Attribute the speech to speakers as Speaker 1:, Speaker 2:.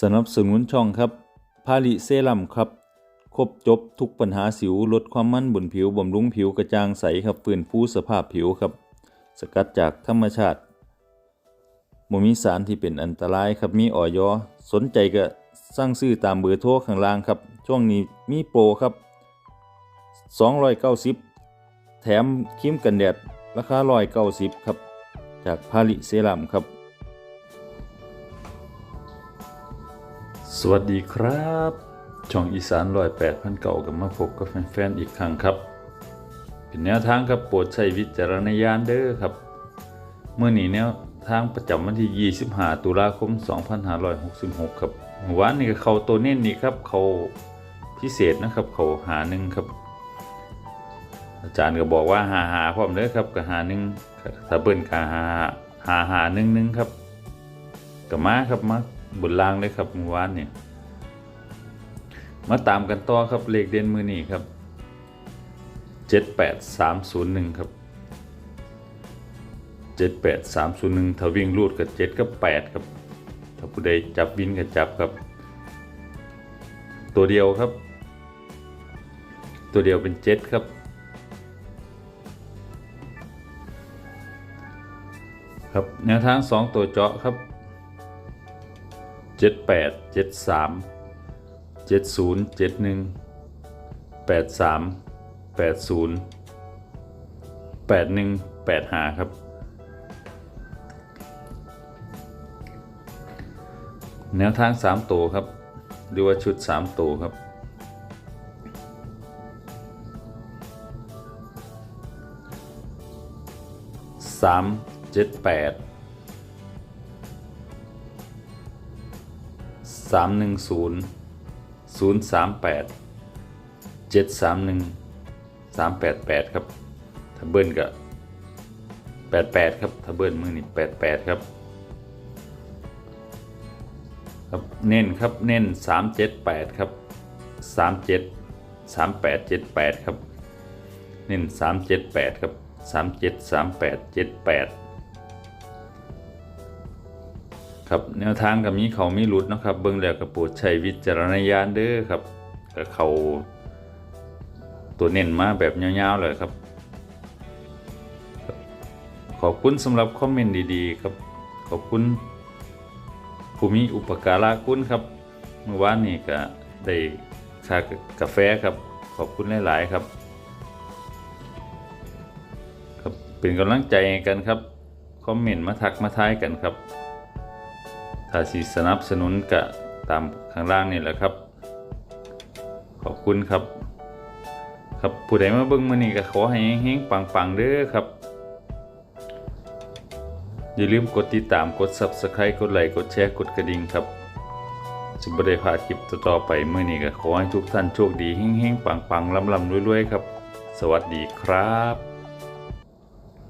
Speaker 1: สนับสนุนช่องครับพาลิเซรั่มครับ ครบจบทุกปัญหาสิวลดความมันบนผิวบำรุงผิวกระจ่างใสครับฟื้นฟูสภาพผิวครับ สกัดจากธรรมชาติบ่มีสารที่เป็นอันตรายครับมีออยอสนใจก็สั่งซื้อตามเบอร์โทรข้างล่างครับ ช่วงนี้มีโปรครับ 290 แถมครีมกันแดด ราคา190 ครับ จากพาลิเซรั่มครับ สวัสดีครับ ช่องอีสานร้อยแปดพันเก่ากับมาพบกับแฟนๆอีกครั้งครับ เป็นแนวทางครับโปรดใช้วิจารณญาณเด้อครับ เมื่อนี้แนวทางประจำวันที่ 25 ตุลาคม 2566 ครับวานนี้ก็เขาตัวเน้นนี่ครับเขาพิเศษนะครับเขาหาหนึ่งครับ อาจารย์ก็บอกว่าหาหาพร้อมเด้อครับก็หาหนึ่งถ้าเบิ้นก็หาหาหาหนึ่งหนึ่งครับก็มาครับมา บนล่างเลยครับเมื่อวานเนี่ยมาตามกันต่อครับเลขเด่นมือนี้ครับเจ็ดแปดสามศูนย์หนึ่งครับเจ็ดแปดสามศูนย์หนึ่งถ้าวิ่งรูดกับเจ็ดกับแปดครับ ถ้าผู้ใดจับวินก็จับครับ ตัวเดียวครับ ตัวเดียวเป็นเจ็ดครับ ครับแนวทาง 2 ตัวเจาะครับ 78 73 70 71 83 80 81 85 ครับ แนวทาง 3 ตัวครับ หรือว่าชุด 3 ตัวครับสาม 310 038 731 388 ครับถ้าเบิ้ลก็ 88 ครับถ้าเบิ้ลมือนี่88 ครับครับเน้นครับเน้น 378 ครับ 37 3878 ครับ เน้น 378 ครับ 37 38 78 ครับแนวทางกับนี้เขาไม่หลุดนะครับ เบิ้งแล้วกระปรดใช้วิจารณญาณเด้อครับก็เขาตัวเน้นมาแบบยาวๆเลยครับ ขอบคุณสำหรับคอมเมนต์ดีๆครับ ขอบคุณผู้มีอุปการะคุณครับ เมื่อวานนี้ก็ได้ค่ากาแฟครับ ขอบคุณหลายๆครับครับ เป็นกำลังใจกันครับ คอมเมนต์มาทักมาทายกันครับ ถ้าสิสนับสนุนกะตามข้างล่างนี่แหละครับ ขอบคุณครับ ครับผู้ใดมาเบิ่งมือนี้ก็ขอให้เฮงๆปังๆเด้อครับ อย่าลืมกดติดตามกด Subscribe กดไลค์กดแชร์กดกระดิ่งครับสิบ่ได้พลาดคลิปต่อๆไปเมื้อนี้ก็ขอให้ทุกท่านโชคดีเฮงๆปังๆลำๆรวยๆครับ สวัสดีครับ